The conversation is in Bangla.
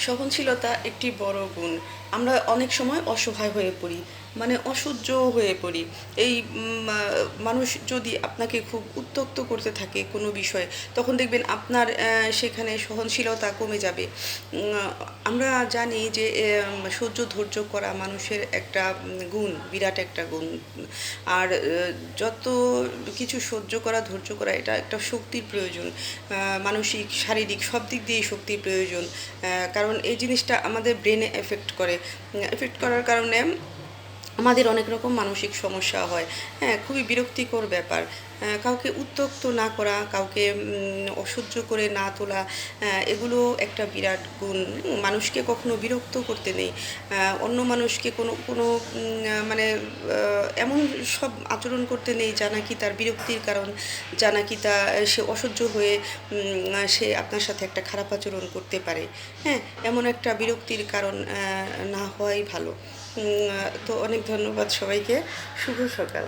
সহনশীলতা একটি বড় গুণ। আমরা অনেক সময় অসহায় হয়ে পড়ি মানে অসহ্য হয়ে পড়ি। এই মানুষ যদি আপনাকে খুব উত্তক্ত করতে থাকে কোনো বিষয়ে তখন দেখবেন আপনার সেখানে সহনশীলতা কমে যাবে। আমরা জানি যে সহ্য ধৈর্য করা মানুষের একটা গুণ বিরাট একটা গুণ। আর যত কিছু সহ্য করা ধৈর্য করা এটা একটা শক্তির প্রয়োজন। মানসিক শারীরিক সব দিক দিয়েই শক্তির প্রয়োজন। আহ, কারণ এই জিনিসটা আমাদের ব্রেনে এফেক্ট করে। এফেক্ট করার কারণে আমাদের অনেক রকম মানসিক সমস্যা হয়। হ্যাঁ খুবই বিরক্তিকর ব্যাপার। কাউকে উত্তক্ত না করা, কাউকে অসহ্য করে না তোলা এগুলো একটা বিরাট গুণ। মানুষকে কখনো বিরক্ত করতে নেই। অন্য মানুষকে কোনো কোনো মানে এমন সব আচরণ করতে নেই যা নাকি তার বিরক্তির কারণ, যা নাকি তা সে অসহ্য হয়ে সে আপনার সাথে একটা খারাপ আচরণ করতে পারে। হ্যাঁ এমন একটা বিরক্তির কারণ না হওয়াই ভালো। তো অনেক ধন্যবাদ সবাইকে। শুভ সকাল।